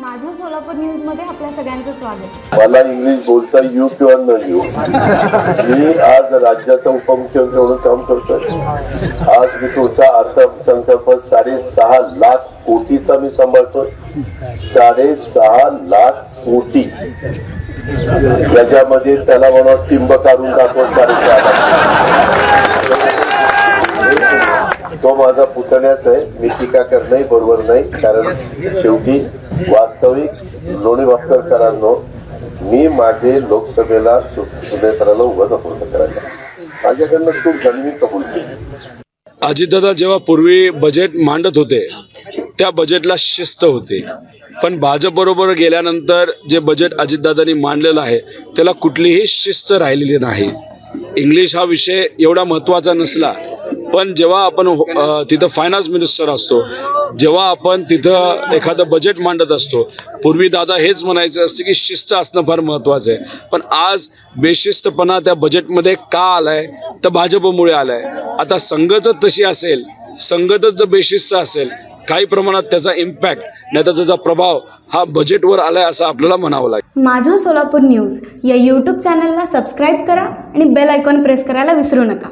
माझं सोलापूर न्यूजमध्ये आपल्या सगळ्यांचं स्वागत. मला इंग्लिश बोलता येऊ किंवा न येऊ मी आज राज्याचा उपमुख्यमंत्री म्हणून काम करतोय. आज मी तुमचा अर्थसंकल्प साडेसहा लाख कोटीचा मी सांभाळतोय. साडेसहा लाख कोटी. त्याच्यामध्ये त्याला म्हणून टिंब काढून दाखवत साडेसहा लाख तो माझा पुतण्याच आहे. मी टीका करणंही बरोबर नाही. कारण शेवटी वास्तविक लोणी भास्करकरांनो मी माझे लोकसभेला सुनेत्राला उभं नको करायला माझ्याकडनं चूक झाली मी कबूल केली. अजितदादा जेव्हा पूर्वी बजेट मांडत होते त्या बजेटला शिस्त होती. पण भाजपबरोबर गेल्यानंतर जे बजेट अजितदादांनी मांडलेलं आहे त्याला कुठलीही शिस्त राहिलेली नाही. इंग्लिश हा विषय एवढा महत्त्वाचा नसला पण जेव्हा आपण हो, तिथं फायनान्स मिनिस्टर असतो जेव्हा आपण तिथं एखादं बजेट मांडत असतो पूर्वी दादा हेच म्हणायचं असतं की शिस्त असणं फार महत्त्वाचं आहे. पण आज बेशिस्तपणा त्या बजेटमध्ये का आलाय? तर भाजपमुळे आलाय. आता संगतच तशी असेल संगतच जर बेशिस्त असेल काही प्रमाणात त्याचा इम्पॅक्ट नाही तर त्याचा प्रभाव हा बजेटवर आलाय असं आपल्याला म्हणावं लागेल. माझं सोलापूर न्यूज या यूट्यूब चॅनलला सबस्क्राईब करा आणि बेल आयकॉन प्रेस करायला विसरू नका.